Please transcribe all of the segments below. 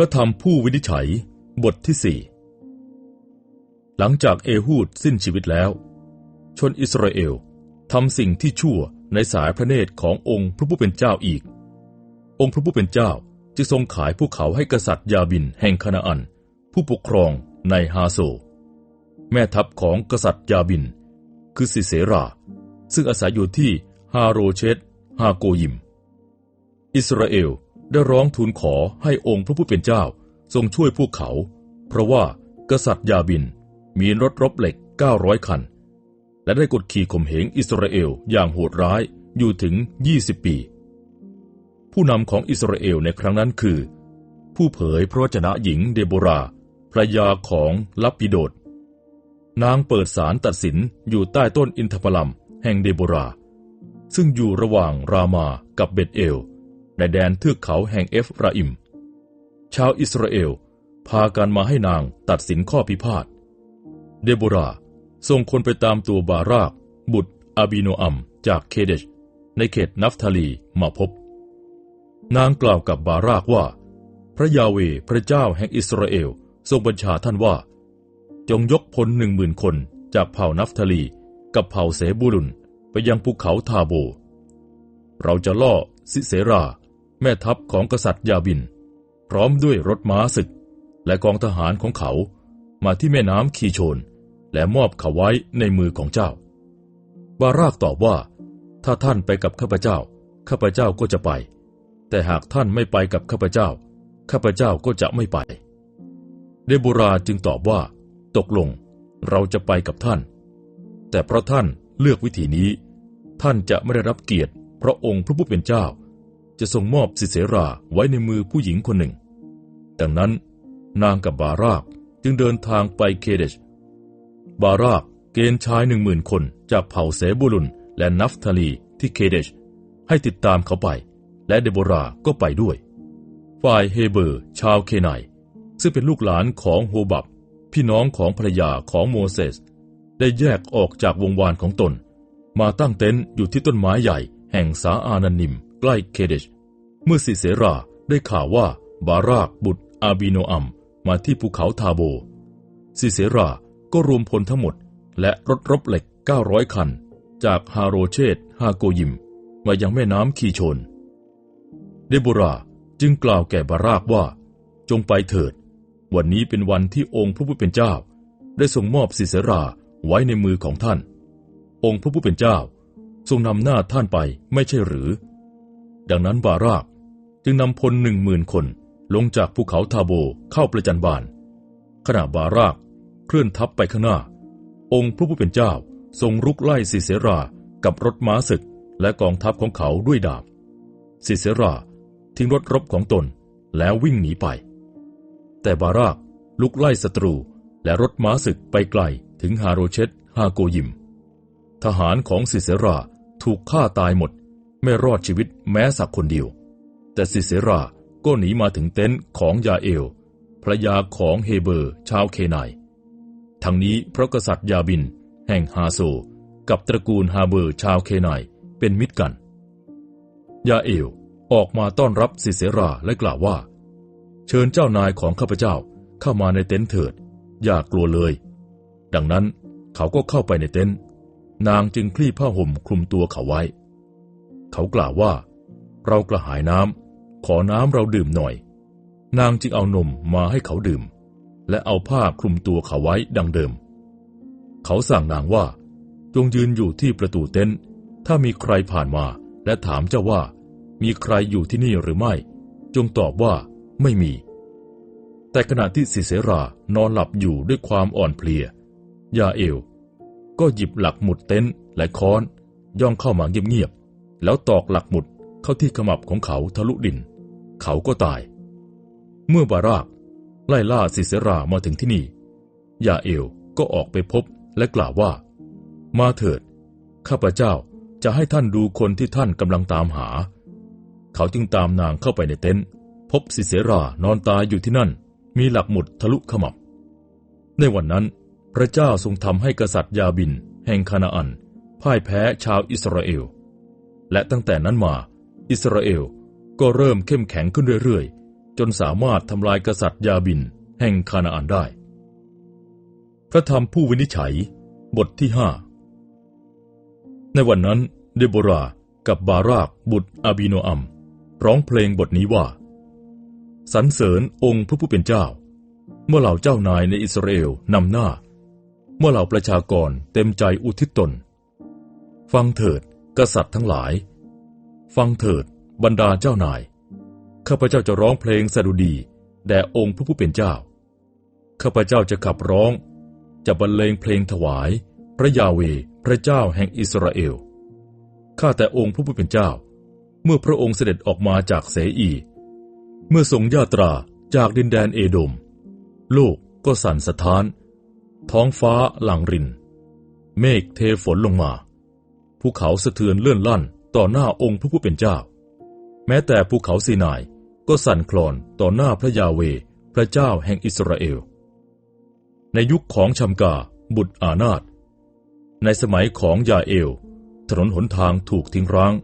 ระธรรมผู้วินิจฉัย บทที่สี่หลังจากเอฮูดสิ้นชีวิตแล้ว ชนอิสราเอลทำสิ่งที่ชั่วในสายพระเนตรขององค์พระผู้เป็นเจ้าอีก องค์พระผู้เป็นเจ้าจึงทรงขายพวกเขาให้กษัตริย์ยาบินแห่งคานาอัน ผู้ปกครองในฮาโซ แม่ทัพของกษัตริย์ยาบิน คือสิเสรา ซึ่งอาศัยอยู่ที่ฮาโรเชตฮาโกยิม อิสราเอล ได้ร้องทูลขอให้องค์พระผู้เป็นเจ้าทรงช่วยพวกเขา เพราะว่ากษัตริย์ยาบินมีรถรบเหล็ก 900 คัน และได้กดขี่ข่มเหงอิสราเอลอย่างโหดร้ายอยู่ถึง 20 ปี ผู้นำของอิสราเอลในครั้งนั้นคือ ผู้เผยพระวจนะหญิงเดโบราภรยาของลับปิโดดนางเปิดสารตัดสินอยู่ใต้ต้นอินทผลัมแห่งเดโบรา ซึ่งอยู่ระหว่างรามากับเบตเอล ในแดนเทือกเขาแห่งเอฟราอิม ชาวอิสราเอลพากันมาให้นางตัดสินข้อพิพาท เดโบราส่งคนไปตามตัวบาราก บุตรอาบิโนอัมจากเคเดช ในเขตนัฟทาลีมาพบ นางกล่าวกับบารากว่า พระยาเวพระเจ้าแห่งอิสราเอลทรงบัญชาท่านว่า จงยกพลหนึ่งหมื่นคนจากเผ่านัฟทาลีกับเผ่าเสบูลุนไปยังภูเขาทาโบ เราจะล่อซิเสรา แม่ทัพของกษัตริย์ยาบิน พร้อมด้วยรถม้าศึก และกองทหารของเขามาที่แม่น้ำคีโชน และมอบเขาไว้ในมือของเจ้า บารากตอบว่า ถ้าท่านไปกับข้าพเจ้า ข้าพเจ้าก็จะไป แต่หากท่านไม่ไปกับข้าพเจ้า ข้าพเจ้าก็จะไม่ไป เดโบราจึงตอบว่า ตกลงเราจะไปกับท่าน แต่เพราะท่านเลือกวิธีนี้ ท่านจะไม่ได้รับเกียรติเพราะองค์พระผู้เป็นเจ้า จะทรงมอบสิเสราไว้ในมือผู้หญิงคนหนึ่ง ดังนั้นนางกับบารากจึงเดินทางไปเคเดช บารากเกณฑ์ชายหนึ่งหมื่นคนจากเผ่าเสบุลุนและนัฟทาลีที่เคเดช ให้ติดตามเขาไป และเดโบราก็ไปด้วย ฝ่ายเฮเบอร์ ชาวเคนายซึ่งเป็นลูกหลานของโฮบับ พี่น้องของภรรยาของโมเสส ได้แยกออกจากวงวานของตน มาตั้งเต็นท์อยู่ที่ต้นไม้ใหญ่แห่งสาอานันนิม ใกล้เคเดช เมื่อสิเสราได้ข่าวว่าบารากบุตรอาบิโนอัมมาที่ภูเขาทาโบ สิเสราก็รวมพลทั้งหมด และรถรบเหล็ก 900 คัน จากฮาโรเชตฮาโกยิม มายังแม่น้ำคีโชน เดโบราจึงกล่าวแก่บารากว่า จงไปเถิด วันนี้เป็นวันที่องค์พระผู้เป็นเจ้า ได้ทรงมอบสิเสราไว้ในมือของท่าน องค์พระผู้เป็นเจ้า ทรงนำหน้าท่านไปไม่ใช่หรือ ดังนั้นบารากจึงนำพลหนึ่งหมื่นคนลงจากภูเขาทาโบเข้าประจันบาน ขณะบารากเคลื่อนทัพไปข้างหน้า องค์พระผู้เป็นเจ้าทรงรุกไล่สิเสรากับรถม้าศึกและกองทัพของเขาด้วยดาบสิเสราทิ้งรถรบของตนแล้ววิ่งหนีไป แต่บารากลุกไล่ศัตรูและรถม้าศึกไปไกลถึงฮาโรเชตฮาโกยิม ทหารของสิเสราถูกฆ่าตายหมด ไม่รอดชีวิตแม้สักคนเดียว แต่สิเสราก็หนีมาถึงเต็นท์ของยาเอลภรยาของเฮเบอร์ชาวเคนายทั้งนี้เพราะกษัตริย์ยาบิน แห่งฮาโซ กับตระกูลฮาเบอร์ชาวเคนายเป็นมิตรกัน ยาเอลออกมาต้อนรับสิเสราและกล่าวว่า เชิญเจ้านายของข้าพเจ้าเข้ามาในเต็นท์เถิด อย่ากลัวเลย ดังนั้นเขาก็เข้าไปในเต็นท์นางจึงคลี่ผ้าห่มคลุมตัวเขาไว้ เขากล่าวว่า เรากระหายน้ำขอน้ำเราดื่มหน่อย นางจึงเอานมมาให้เขาดื่ม และเอาผ้าคลุมตัวเขาไว้ดังเดิม เขาสั่งนางว่า จงยืนอยู่ที่ประตูเต็นท์ถ้ามีใครผ่านมาและถามเจ้าว่า มีใครอยู่ที่นี่หรือไม่ จงตอบว่าไม่มี แต่ขณะที่สิเสรานอนหลับอยู่ด้วยความอ่อนเพลีย ยาเอล ก็หยิบหลักหมุดเต็นท์และค้อน ย่องเข้ามาเงียบ แล้วตอกหลักหมุดเข้าที่ขมับของเขาทะลุดิน เขาก็ตาย เมื่อบารากไล่ล่าสิเสรามาถึงที่นี่ ยาเอลก็ออกไปพบและกล่าวว่า มาเถิด ข้าพเจ้าจะให้ท่านดูคนที่ท่านกำลังตามหา เขาจึงตามนางเข้าไปในเต็นท์พบสิเสรานอนตายอยู่ที่นั่น มีหลักหมุดทะลุขมับ ในวันนั้น พระเจ้าทรงทำให้กษัตริย์ยาบิน แห่งคานาอันพ่ายแพ้ชาวอิสราเอล และตั้งแต่นั้นมา อิสราเอลก็เริ่มเข้มแข็งขึ้นเรื่อยๆ จนสามารถทำลายกษัตริย์ยาบินแห่งคานาอันได้ พระธรรมผู้วินิจฉัย บทที่ห้าในวันนั้นเดโบรากับบารากบุตรอาบิโนอัม ร้องเพลงบทนี้ว่าสรรเสริญองค์พระผู้เป็นเจ้า เมื่อเหล่าเจ้านายในอิสราเอลนำหน้า เมื่อเหล่าประชากรเต็มใจอุทิศตน ฟังเถิด กษัตริย์ทั้งหลาย ฟังเถิดบรรดาเจ้านาย ข้าพเจ้าจะร้องเพลงสดุดี แด่องค์พระผู้เป็นเจ้า ข้าพเจ้าจะขับร้อง จะบรรเลงเพลงถวาย พระยาเวพระเจ้าแห่งอิสราเอล ข้าแต่องค์พระผู้เป็นเจ้า เมื่อพระองค์เสด็จออกมาจากเสอี เมื่อทรงยาตราจากดินแดนเอโดม โลกก็สั่นสะท้าน ท้องฟ้าหลังริน เมฆเทฝนลงมา ภูเขาสะเทือนเลื่อนลั่นต่อหน้าองค์พระผู้เป็นเจ้า แม้แต่ภูเขาซีนายก็สั่นคลอนต่อหน้าพระยาเว พระเจ้าแห่งอิสราเอล ในยุคของชัมกาบุตรอานาตในสมัยของยาเอล ถนนหนทางถูกทิ้งร้าง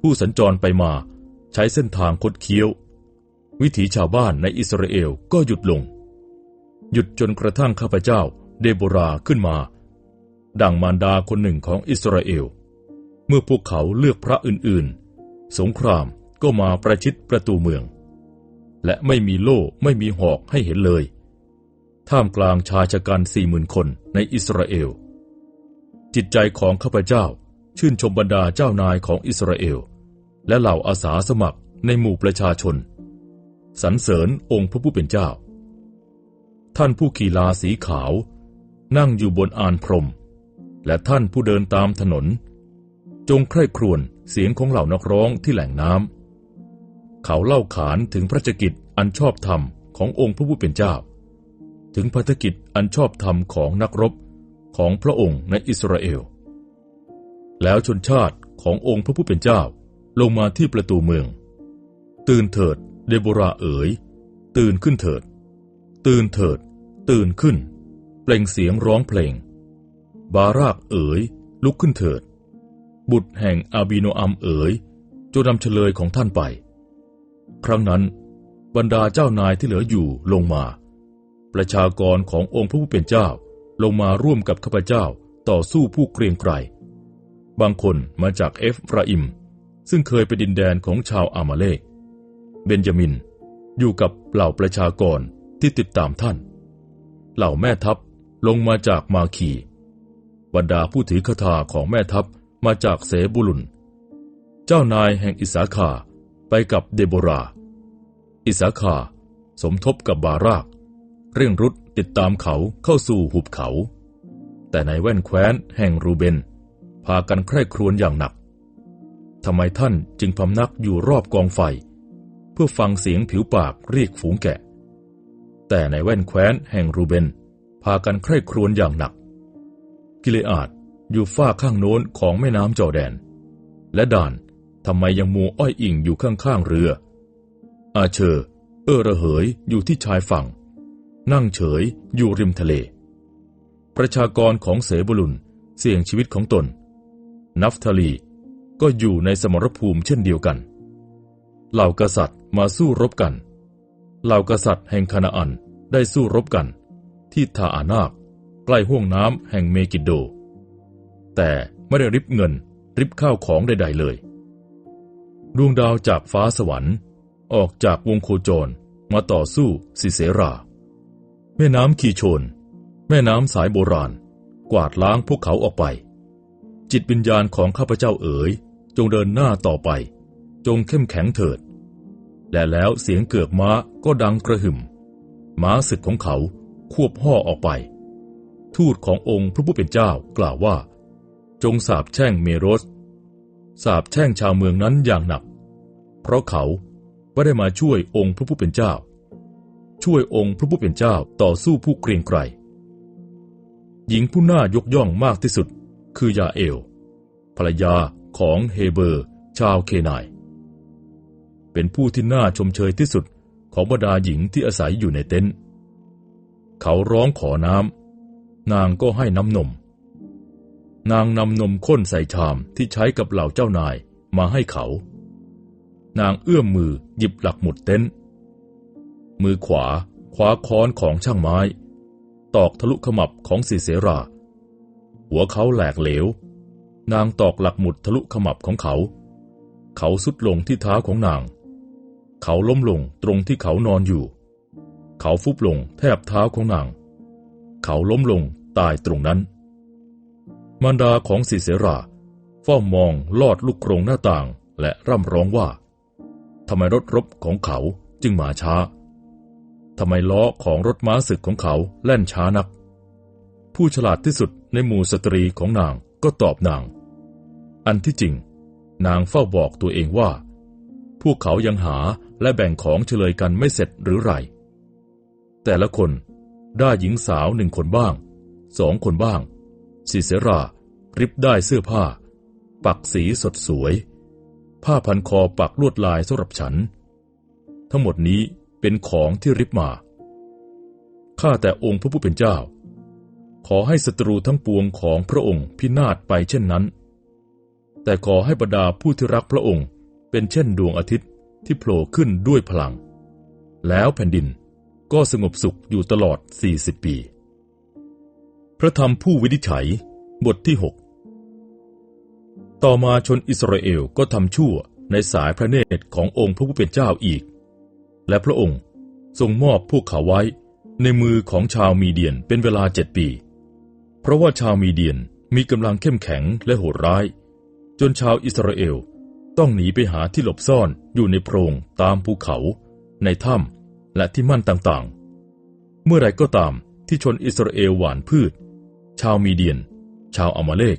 ผู้สัญจรไปมาใช้เส้นทางคดเคี้ยว วิถีชาวบ้านในอิสราเอลก็หยุดลง หยุดจนกระทั่งข้าพเจ้าเดโบราขึ้นมา ดั่งมารดาคนหนึ่งของอิสราเอล เมื่อพวกเขาเลือกพระอื่นๆ สงครามก็มาประชิดประตูเมือง และไม่มีโล่ไม่มีหอกให้เห็นเลย ท่ามกลางชายชะกันสี่หมื่นคนในอิสราเอล จิตใจของข้าพเจ้าชื่นชมบรรดาเจ้านายของอิสราเอล และเหล่าอาสาสมัครในหมู่ประชาชนสรรเสริญองค์พระผู้เป็นเจ้า ท่านผู้ขี่ลาสีขาว นั่งอยู่บนอานพรม และท่านผู้เดินตามถนน จงใคร่ครวญเสียงของเหล่านักร้องที่แหล่งน้ำเขาเล่าขานถึงพระราชกิจอันชอบธรรมขององค์พระผู้เป็นเจ้า ถึงพัฒกิจอันชอบธรรมของนักรบของพระองค์ในอิสราเอล แล้วชนชาติขององค์พระผู้เป็นเจ้าลงมาที่ประตูเมือง ตื่นเถิดเดโบราเอ๋ย ตื่นขึ้นเถิด ตื่นเถิด ตื่นขึ้น เปล่งเสียงร้องเพลง บารากเอ๋ย ลุกขึ้นเถิด บุตรแห่งอาบีโนอัมเอ๋ยจงนำเฉลยของท่านไป ครั้งนั้น บรรดาเจ้านายที่เหลืออยู่ลงมา ประชากรขององค์พระผู้เป็นเจ้าลงมาร่วมกับข้าพเจ้าต่อสู้ผู้เกรียงไกรบางคนมาจากเอฟราอิม ซึ่งเคยเป็นดินแดนของชาวอามาเลกเบนจามินอยู่กับเหล่าประชากรที่ติดตามท่าน เหล่าแม่ทัพลงมาจากมาคี บรรดาผู้ถือคาถาของแม่ทัพมาจากเสบุลุน เจ้านายแห่งอิสาคาไปกับเดโบรา อิสาคาสมทบกับบาราก เร่งรุดติดตามเขาเข้าสู่หุบเขา แต่ในแว่นแคว้นแห่งรูเบน พากันใคร่ครวญอย่างหนักทำไมท่านจึงพำนักอยู่รอบกองไฟ เพื่อฟังเสียงผิวปากเรียกฝูงแกะ แต่ในแว่นแคว้นแห่งรูเบน พากันใคร่ครวญอย่างหนัก กิเลอาดอยู่ฝ้าข้างโน้นของแม่น้ำจอแดน และด่านทำไมยังมัวอ้อยอิงอยู่ข้างๆเรือ อาเชอร์เออระเหยอยู่ที่ชายฝั่ง นั่งเฉยอยู่ริมทะเล ประชากรของเสบุลุนเสี่ยงชีวิตของตน นัฟทาลีก็อยู่ในสมรภูมิเช่นเดียวกัน เหล่ากษัตริย์มาสู้รบกัน เหล่ากษัตริย์แห่งคานาอันได้สู้รบกัน ที่ทาอานาค ใกล้ห้วงน้ำแห่งเมกิโด แต่ไม่ได้ริบเงินริบข้าวของใด ๆ เลย ดวงดาวจากฟ้าสวรรค์ ออกจากวงโคจรมาต่อสู้สิเสรา แม่น้ำขีโชน แม่น้ำสายโบราณ กวาดล้างพวกเขาออกไป จิตวิญญาณของข้าพเจ้าเอ๋ย จงเดินหน้าต่อไป จงเข้มแข็งเถิด และแล้วเสียงเกือกม้าก็ดังกระหึ่ม ม้าศึกของเขาควบห่อออกไป ทูตขององค์พระผู้เป็นเจ้ากล่าวว่า จงสาบแช่งเมโรสสาบแช่งชาวเมืองนั้นอย่างหนัก เพราะเขาไม่ได้มาช่วยองค์พระผู้เป็นเจ้า ช่วยองค์พระผู้เป็นเจ้าต่อสู้ผู้เกรียงไกรหญิงผู้น่ายกย่องมากที่สุด คือยาเอล ภรรยาของเฮเบอร์ ชาวเคนาย เป็นผู้ที่น่าชมเชยที่สุดของบรรดาหญิงที่อาศัยอยู่ในเต็นท์เขาร้องขอน้ำ นางก็ให้น้ำนม นางนำนมข้นใส่ชามที่ใช้กับเหล่าเจ้านายมาให้เขา นางเอื้อมมือหยิบหลักหมุดเต็นท์มือขวาคว้าค้อนของช่างไม้ ตอกทะลุขมับของสีเสรา หัวเขาแหลกเหลว นางตอกหลักหมุดทะลุขมับของเขา เขาสุดลงที่เท้าของนาง เขาล้มลงตรงที่เขานอนอยู่ เขาฟุบลงแทบเท้าของนาง เขาล้มลงตายตรงนั้น มารดาของสีเสราเฝ้ามองลอดลูกกรงหน้าต่างและร่ำร้องว่าทำไมรถรบของเขาจึงมาช้าทำไมล้อของรถม้าศึกของเขาแล่นช้านัก ผู้ฉลาดที่สุดในหมู่สตรีของนางก็ตอบนาง อันที่จริง นางเฝ้าบอกตัวเองว่า พวกเขายังหาและแบ่งของเฉลยกันไม่เสร็จหรือไร แต่ละคน ได้หญิงสาวหนึ่งคนบ้าง สองคนบ้างสีเสราริบได้เสื้อผ้า ปักสีสดสวย ผ้าพันคอปักลวดลายสำหรับฉัน ทั้งหมดนี้เป็นของที่ริบมา ข้าแต่องค์พระผู้เป็นเจ้า ขอให้ศัตรูทั้งปวงของพระองค์พินาศไปเช่นนั้น แต่ขอให้บรรดาผู้ที่รักพระองค์เป็นเช่นดวงอาทิตย์ที่โผล่ขึ้นด้วยพลัง แล้วแผ่นดิน ก็สงบสุขอยู่ตลอด 40 ปี พระธรรมผู้วินิจฉัย บทที่ 6 ต่อมาชนอิสราเอลก็ทำชั่วในสายพระเนตรขององค์พระผู้เป็นเจ้าอีก และพระองค์ทรงมอบพวกเขาไว้ในมือของชาวมีเดียนเป็นเวลาเจ็ดปี เพราะว่าชาวมีเดียนมีกำลังเข้มแข็งและโหดร้าย จนชาวอิสราเอลต้องหนีไปหาที่หลบซ่อนอยู่ในโพรงตามภูเขา ในถ้ำ และที่มั่นต่างๆ เมื่อไรก็ตามที่ชนอิสราเอลหวานพืช ชาวมีเดียน ชาวอามาเลก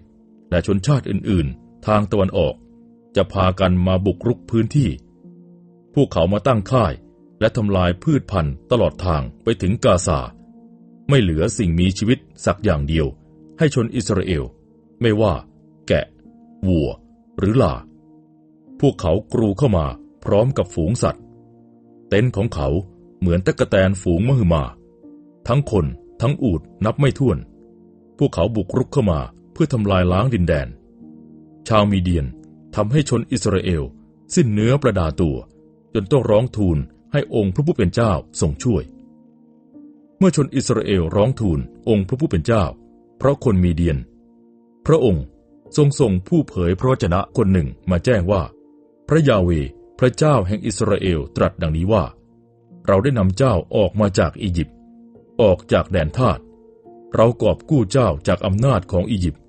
และชนชาติอื่นๆ ทางตะวันออก จะพากันมาบุกรุกพื้นที่ พวกเขามาตั้งค่ายและทำลายพืชพันธุ์ตลอดทางไปถึงกาซา ไม่เหลือสิ่งมีชีวิตสักอย่างเดียว ให้ชนอิสราเอล ไม่ว่า แกะ วัว หรือลา พวกเขากรูเข้ามาพร้อมกับฝูงสัตว์ เต็นท์ของเขา เหมือนตะกะแตนฝูงมหึมา ทั้งคนทั้งอูดนับไม่ถ้วน พวกเขาบุกรุกเข้ามาเพื่อทำลายล้างดินแดน ชาวมีเดียนทำให้ชนอิสราเอล สิ้นเนื้อประดาตัว จนต้องร้องทูลให้องค์พระผู้เป็นเจ้าทรงช่วย เมื่อชนอิสราเอลร้องทูลองค์พระผู้เป็นเจ้า เพราะคนมีเดียน พระองค์ทรงส่งผู้เผยพระวจนะคนหนึ่งมาแจ้งว่า พระยาเว พระเจ้าแห่งอิสราเอลตรัสดังนี้ว่า เราได้นำเจ้าออกมาจากอียิปต์ออกจากแดนทาสเรากอบกู้เจ้าจากอำนาจของอียิปต์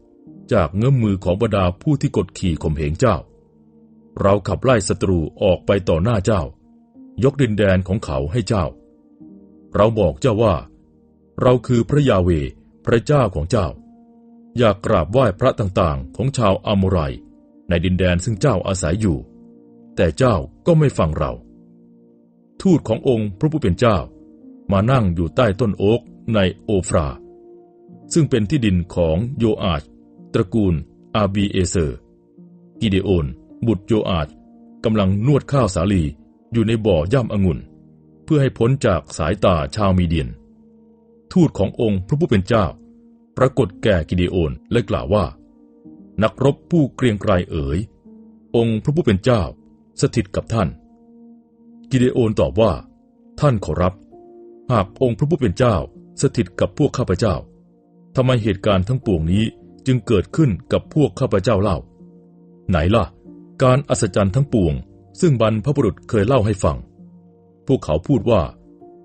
จากเงื้อมมือของบรรดาผู้ที่กดขี่ข่มเหงเจ้า เราขับไล่ศัตรูออกไปต่อหน้าเจ้า ยกดินแดนของเขาให้เจ้า เราบอกเจ้าว่า เราคือพระยาเวพระเจ้าของเจ้า อยากกราบไหว้พระต่างๆ ของชาวอาโมไรในดินแดนซึ่งเจ้าอาศัยอยู่ แต่เจ้าก็ไม่ฟังเรา ทูตขององค์พระผู้เป็นเจ้า มานั่งอยู่ใต้ต้นโอ๊กในโอฟรา ซึ่งเป็นที่ดินของโยอาชตระกูลอาบีเอเซอร์ กิเดโอน บุตรโยอาชกำลังนวดข้าวสาลีอยู่ในบ่อย่ำองุ่น เพื่อให้พ้นจากสายตาชาวมีเดียน ทูตขององค์พระผู้เป็นเจ้า ปรากฏแก่กิเดโอนและกล่าวว่า นักรบผู้เกรียงไกรเอ๋ย องค์พระผู้เป็นเจ้า สถิตกับท่าน กิเดโอนตอบว่า ท่านขอรับ หากองค์พระผู้เป็นเจ้าสถิตกับพวกข้าพเจ้าทำไมเหตุการณ์ทั้งปวงนี้จึงเกิดขึ้นกับพวกข้าพเจ้าเล่า ไหนล่ะ การอัศจรรย์ทั้งปวง ซึ่งบรรพบุรุษเคยเล่าให้ฟัง พวกเขาพูดว่า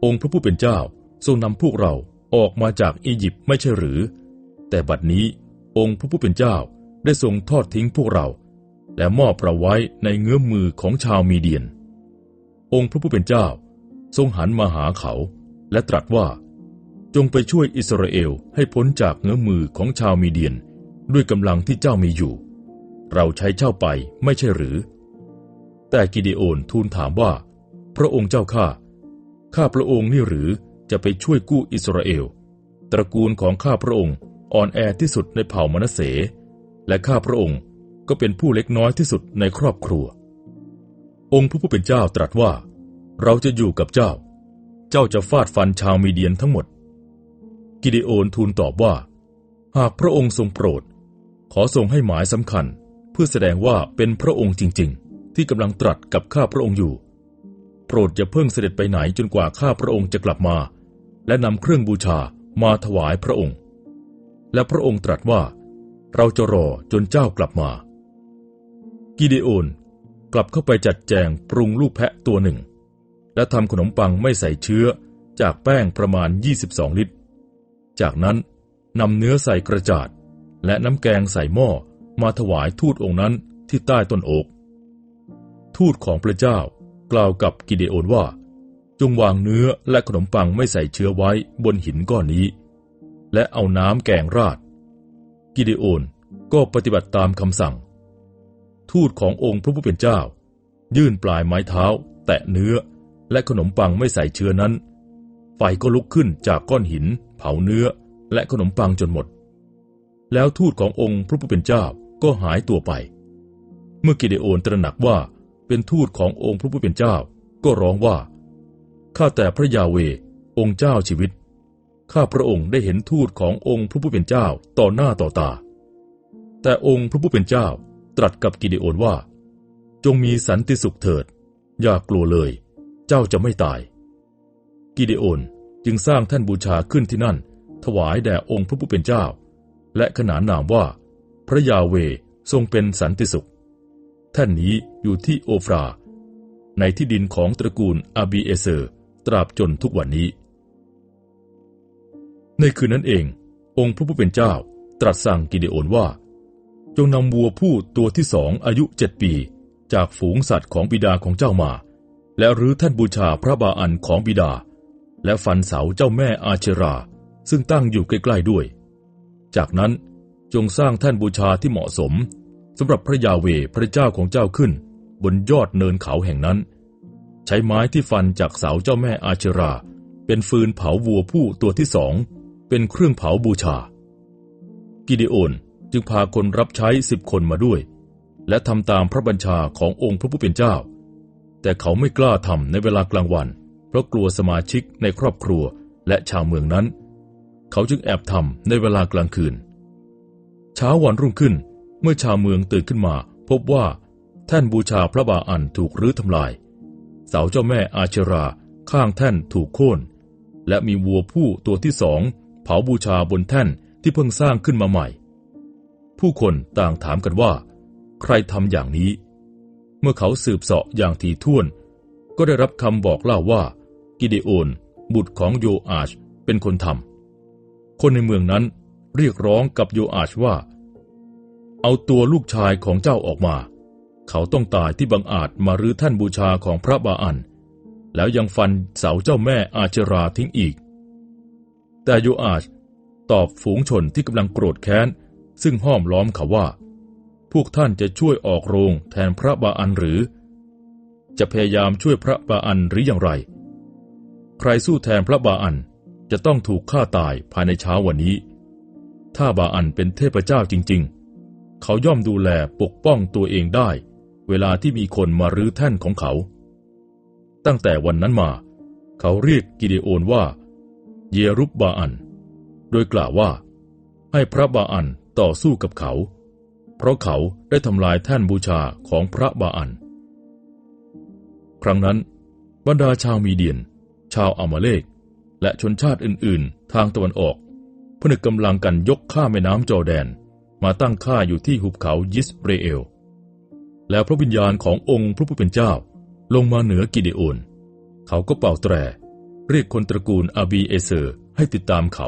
องค์พระผู้เป็นเจ้าทรงนำพวกเราออกมาจากอียิปต์ไม่ใช่หรือ แต่บัดนี้องค์พระผู้เป็นเจ้าได้ทรงทอดทิ้งพวกเรา และมอบเราไว้ในเงื้อมมือของชาวมีเดียน องค์พระผู้เป็นเจ้า ทรงหันมาหาเขา และตรัสว่า จงไปช่วยอิสราเอลให้พ้นจากเงื้อมือของชาวมีเดียน ด้วยกำลังที่เจ้ามีอยู่ เราใช้เจ้าไปไม่ใช่หรือ แต่กิเดโอนทูลถามว่า พระองค์เจ้าข้าข้าพระองค์นี่หรือจะไปช่วยกู้อิสราเอล ตระกูลของข้าพระองค์อ่อนแอที่สุดในเผ่ามนเส และข้าพระองค์ก็เป็นผู้เล็กน้อยที่สุดในครอบครัว องค์พระผู้เป็นเจ้าตรัสว่า เราจะอยู่กับเจ้า เจ้าจะฟาดฟันชาวมีเดียนทั้งหมด กิเดโอนทูลตอบว่า หากพระองค์ทรงโปรด ขอทรงให้หมายสำคัญ เพื่อแสดงว่าเป็นพระองค์จริง ๆ ที่กำลังตรัสกับข้าพระองค์อยู่ โปรดอย่าเพิ่งเสด็จไปไหนจนกว่าข้าพระองค์จะกลับมา และนำเครื่องบูชามาถวายพระองค์ และพระองค์ตรัสว่า เราจะรอจนเจ้ากลับมา กิเดโอน กลับเข้าไปจัดแจงปรุงลูกแพะตัวหนึ่ง และทำขนมปังไม่ใส่เชื้อจากแป้งประมาณ 22 ลิตร จากนั้นนำเนื้อใส่กระจาด และน้ำแกงใส่หม้อมาถวายทูตองค์นั้นที่ใต้ต้นโอกทูตของพระเจ้ากล่าวกับกิเดโอนว่า จงวางเนื้อและขนมปังไม่ใส่เชื้อไว้บนหินก้อนนี้ และเอาน้ำแกงราด กิเดโอนก็ปฏิบัติตามคำสั่ง ทูตขององค์พระผู้เป็นเจ้า ยื่นปลายไม้เท้า แตะเนื้อ และขนมปังไม่ใส่เชื้อนั้น ไฟก็ลุกขึ้นจากก้อนหิน เผาเนื้อ และขนมปังจนหมด แล้วทูตขององค์พระผู้เป็นเจ้าก็หายตัวไป เมื่อกิเดโอนตระหนักว่าเป็นทูตขององค์พระผู้เป็นเจ้า ก็ร้องว่า ข้าแต่พระยาเว องค์เจ้าชีวิต ข้าพระองค์ได้เห็นทูตขององค์พระผู้เป็นเจ้าต่อหน้าต่อตา แต่องค์พระผู้เป็นเจ้า ตรัสกับกิเดโอนว่า จงมีสันติสุขเถิด อย่ากลัวเลย เจ้าจะไม่ตาย กิเดโอนจึงสร้างแท่นบูชาขึ้นที่นั่น ถวายแด่องค์พระผู้เป็นเจ้า และขนานนามว่า พระยาเวทรงเป็นสันติสุข แท่นนี้อยู่ที่โอฟรา ในที่ดินของตระกูลอาบีเอเซอร์ ตราบจนทุกวันนี้ ในคืนนั้นเอง องค์พระผู้เป็นเจ้าตรัสสั่งกิเดโอนว่า จงนำวัวผู้ตัวที่สองอายุเจ็ดปี จากฝูงสัตว์ของบิดาของเจ้ามา และรื้อแท่นบูชาพระบาอันของบิดา และฟันเสาเจ้าแม่อาเชรา ซึ่งตั้งอยู่ใกล้ๆด้วย จากนั้นจงสร้างแท่นบูชาที่เหมาะสมสำหรับพระยาเวพระเจ้าของเจ้าขึ้น บนยอดเนินเขาแห่งนั้น ใช้ไม้ที่ฟันจากเสาเจ้าแม่อาเชรา เป็นฟืนเผาวัวผู้ตัวที่สองเป็นเครื่องเผาบูชา กิเดโอน จึงพาคนรับใช้สิบคนมาด้วย และทำตามพระบัญชาขององค์พระผู้เป็นเจ้า แต่เขาไม่กล้าทำในเวลากลางวัน เพราะกลัวสมาชิกในครอบครัวและชาวเมืองนั้น เขาจึงแอบทำในเวลากลางคืน เช้าวันรุ่งขึ้นเมื่อชาวเมืองตื่นขึ้นมา พบว่าแท่นบูชาพระบาอันถูกรื้อทำลาย เสาเจ้าแม่อาเชราข้างแท่นถูกโค่นและมีวัวผู้ตัวที่สองเผาบูชาบนแท่นที่เพิ่งสร้างขึ้นมาใหม่ ผู้คนต่างถามกันว่า ใครทำอย่างนี้ เมื่อเขาสืบเสาะอย่างถี่ถ้วน ก็ได้รับคำบอกเล่าว่า กิเดโอน บุตรของโยอาชเป็นคนทำคนในเมืองนั้นเรียกร้องกับโยอาชว่า เอาตัวลูกชายของเจ้าออกมา เขาต้องตายที่บังอาจมารื้อท่านบูชาของพระบาอัน แล้วยังฟันเสาเจ้าแม่อาเชราทิ้งอีก แต่โยอาชตอบฝูงชนที่กำลังโกรธแค้น ซึ่งห้อมล้อมเขาว่า พวกท่านจะช่วยออกโรงแทนพระบาอันหรือ จะพยายามช่วยพระบาอันหรืออย่างไร ใครสู้แทนพระบาอันจะต้องถูกฆ่าตายภายในเช้าวันนี้ ถ้าบาอันเป็นเทพเจ้าจริง ๆ เขาย่อมดูแลปกป้องตัวเองได้ เวลาที่มีคนมารื้อแท่นของเขา ตั้งแต่วันนั้นมา เขาเรียกกิเดโอนว่า เยรุบบาอัน โดยกล่าวว่า ให้พระบาอัน ต่อสู้กับเขา เพราะเขาได้ทำลายแท่นบูชาของพระบาอัน ครั้งนั้น บรรดาชาวมีเดียน ชาวอามาเลก และชนชาติอื่น ๆ ทางตะวันออกผนึกกำลังกันยกข้าแม่น้ำจอแดน มาตั้งค่าอยู่ที่หุบเขายิสเรเอล แล้วพระวิญญาณขององค์พระผู้เป็นเจ้าลงมาเหนือกิเดโอน เขาก็เป่าแตร เรียกคนตระกูลอาบีเอเซอร์ให้ติดตามเขา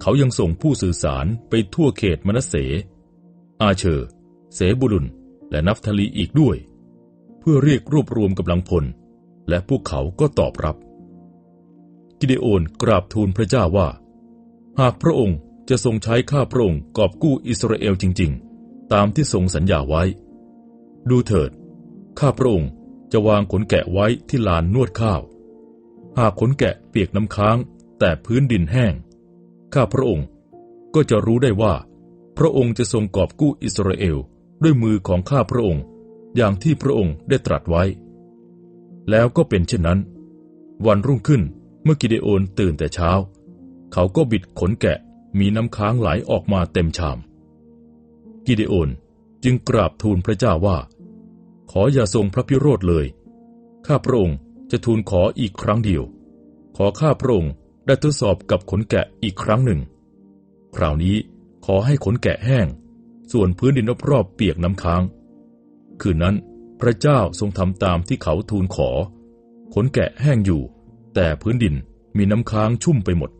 เขายังส่งผู้สื่อสารไปทั่วเขตมนัสเส อาเชอร์ เสบุลุน และนัฟทาลีอีกด้วย เพื่อเรียกรวบรวมกำลังพล และพวกเขาก็ตอบรับ กิเดโอนกราบทูลพระเจ้าว่า หากพระองค์จะทรงใช้ข้าพระองค์กอบกู้อิสราเอลจริง ๆ ตามที่ทรงสัญญาไว้ ดูเถิด ข้าพระองค์จะวางขนแกะไว้ที่ลานนวดข้าว หากขนแกะเปียกน้ำค้างแต่พื้นดินแห้ง ข้าพระองค์ ก็จะรู้ได้ว่า พระองค์จะทรงกอบกู้อิสราเอลด้วยมือของข้าพระองค์ อย่างที่พระองค์ได้ตรัสไว้ แล้วก็เป็นเช่นนั้น วันรุ่งขึ้นเมื่อกิเดโอนตื่นแต่เช้า เขาก็บิดขนแกะมีน้ำค้างไหลออกมาเต็มชาม กิเดโอนจึงกราบทูลพระเจ้าว่า ขออย่าทรงพระพิโรธเลย ข้าพระองค์จะทูลขออีกครั้งเดียว ขอข้าพระองค์ ได้ทดสอบกับขนแกะอีกครั้งหนึ่ง คราวนี้ขอให้ขนแกะแห้ง ส่วนพื้นดินรอบๆเปียกน้ำค้าง คืนนั้นพระเจ้าทรงทำตามที่เขาทูลขอ ขนแกะแห้งอยู่ แต่พื้นดินมีน้ำค้างชุ่มไปหมด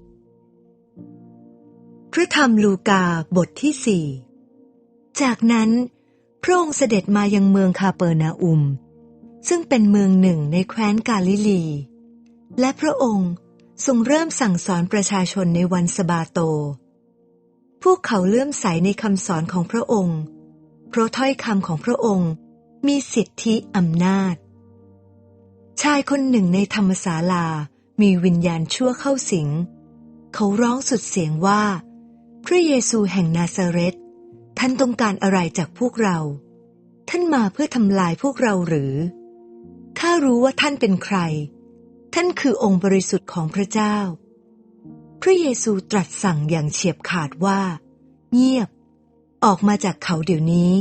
พระธรรมลูกาบทที่สี่จากนั้นพระองค์เสด็จมายังเมืองคาเปอร์นาอุม ซึ่งเป็นเมืองหนึ่งในแคว้นกาลิลี และพระองค์ ทรงเริ่มสั่งสอนประชาชนในวันสบาโต พวกเขาเลื่อมใสในคำสอนของพระองค์ เพราะถ้อยคำของพระองค์มีสิทธิอำนาจ ชายคนหนึ่งในธรรมศาลามีวิญญาณชั่วเข้าสิง เขาร้องสุดเสียงว่า พระเยซูแห่งนาซาเรตท่านต้องการอะไรจากพวกเรา ท่านมาเพื่อทำลายพวกเราหรือ ข้ารู้ว่าท่านเป็นใคร ท่านคือองค์บริสุทธิ์ของพระเจ้า พระเยซูตรัสสั่งอย่างเฉียบขาดว่า เงียบ ออกมาจากเขาเดี๋ยวนี้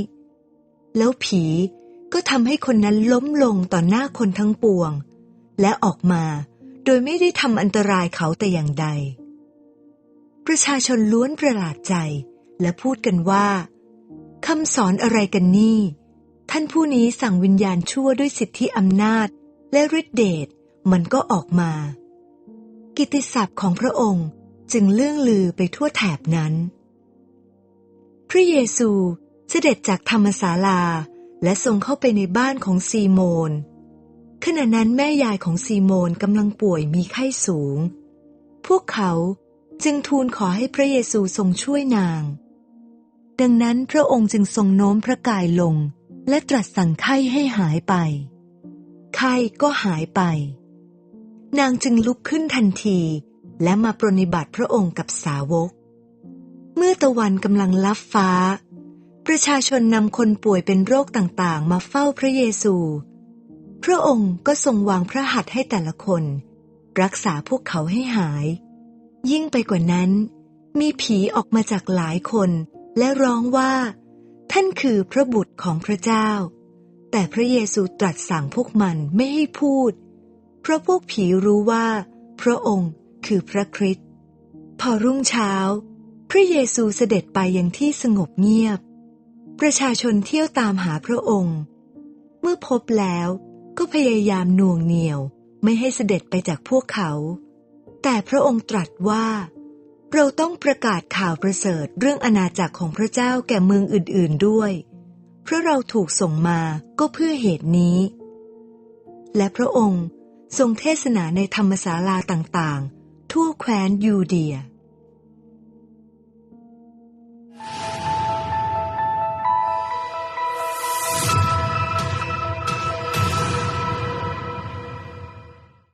แล้วผีก็ทำให้คนนั้นล้มลงต่อหน้าคนทั้งปวง และออกมาโดยไม่ได้ทำอันตรายเขาแต่อย่างใด ประชาชนล้วนประหลาดใจและพูดกันว่าคำสอนอะไรกันนี่ ท่านผู้นี้สั่งวิญญาณชั่วด้วยสิทธิอำนาจและฤทธิเดช มันก็ออกมา กิตติศัพท์ของพระองค์จึงเลื่องลือไปทั่วแถบนั้น พระเยซูเสด็จจากธรรมศาลาและทรงเข้าไปในบ้านของซีโมน ขณะนั้นแม่ยายของซีโมนกำลังป่วยมีไข้สูง พวกเขาจึงทูลขอให้พระเยซูทรงช่วยนาง ดังนั้นพระองค์จึงทรงโน้มพระกายลง และตรัสสั่งไข้ให้หายไป ไข้ก็หายไป นางจึงลุกขึ้นทันที และมาปรนิบัติพระองค์กับสาวก เมื่อตะวันกำลังลับฟ้า ประชาชนนำคนป่วยเป็นโรคต่างๆ มาเฝ้าพระเยซู พระองค์ก็ทรงวางพระหัตถ์ให้แต่ละคน รักษาพวกเขาให้หาย ยิ่งไปกว่านั้น มีผีออกมาจากหลายคนและร้องว่า ท่านคือพระบุตรของพระเจ้า แต่พระเยซูตรัสสั่งพวกมันไม่ให้พูด เพราะพวกผีรู้ว่า พระองค์คือพระคริสต์พอรุ่งเช้า พระเยซูเสด็จไปยังที่สงบเงียบ ประชาชนเที่ยวตามหาพระองค์ เมื่อพบแล้วก็พยายามหน่วงเหนียวไม่ให้เสด็จไปจากพวกเขา แต่พระองค์ตรัสว่า เราต้องประกาศข่าวประเสริฐเรื่องอาณาจักรของพระเจ้าแก่เมืองอื่น ๆด้วย เพราะเราถูกส่งมาก็เพื่อเหตุนี้ และพระองค์ ทรงเทศนาในธรรมศาลาต่างๆ ทั่วแคว้นยูเดีย